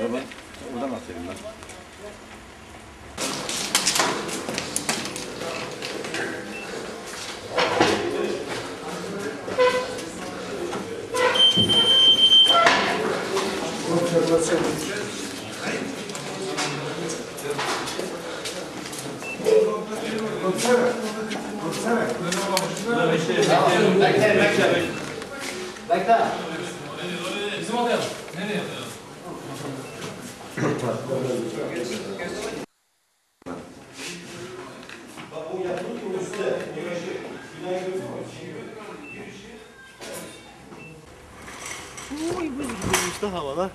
Araba buradan atayım ben. Uy buz gibiymiş de havalar.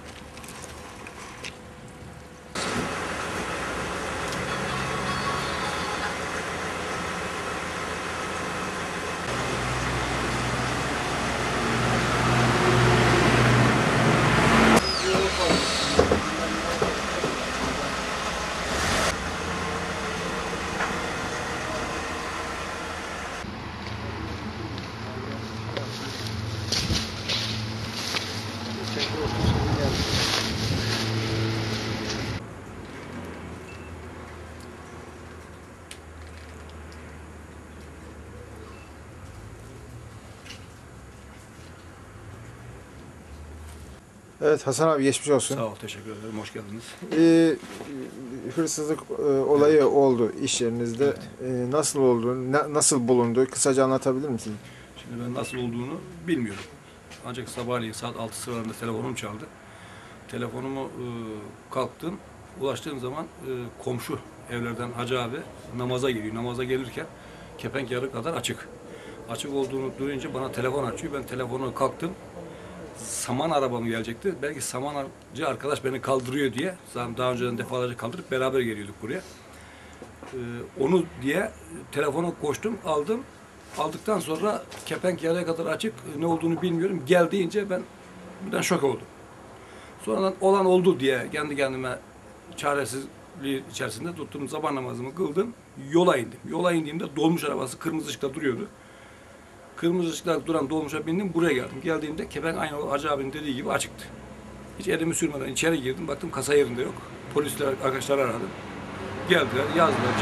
Evet Hasan abi geçmiş olsun. Sağ ol, teşekkür ederim. Hoş geldiniz. Ee, hırsızlık e, olayı oldu iş yerinizde. Ee, nasıl oldu? na- nasıl bulundu? Kısaca anlatabilir misin? Şimdi ben nasıl olduğunu bilmiyorum. Ancak sabahleyin saat 6 sıralarında telefonum çaldı. Telefonumu e, kalktım. Ulaştığım zaman e, komşu evlerden Hacı abi namaza geliyor. Namaza gelirken kepenk yarı kadar açık. Açık olduğunu duyunca bana telefon açıyor. Ben telefonu kalktım. Saman arabam gelecekti. Belki samanacı arkadaş beni kaldırıyor diye. Zaten Daha önceden defalarca kaldırıp beraber geliyorduk buraya. Ee, onu diye telefona koştum, aldım. Aldıktan sonra kepenk yarıya kadar açık, ne olduğunu bilmiyorum. Gel deyince ben birden şok oldum. Sonradan olan oldu diye kendi kendime çaresizliği içerisinde tuttum. Sabah namazımı kıldım. Yola indim. Yola indiğimde dolmuş arabası kırmızı ışıkta duruyordu. Kırmızı ışıkta duran dolmuşa bindim. Buraya geldim. Geldiğimde kepenk aynı Hacı abinin dediği gibi açıktı. Hiç elimi sürmeden içeri girdim. Baktım kasa yerinde yok. Polisler arkadaşlar aradım. Geldiler, yazdılar.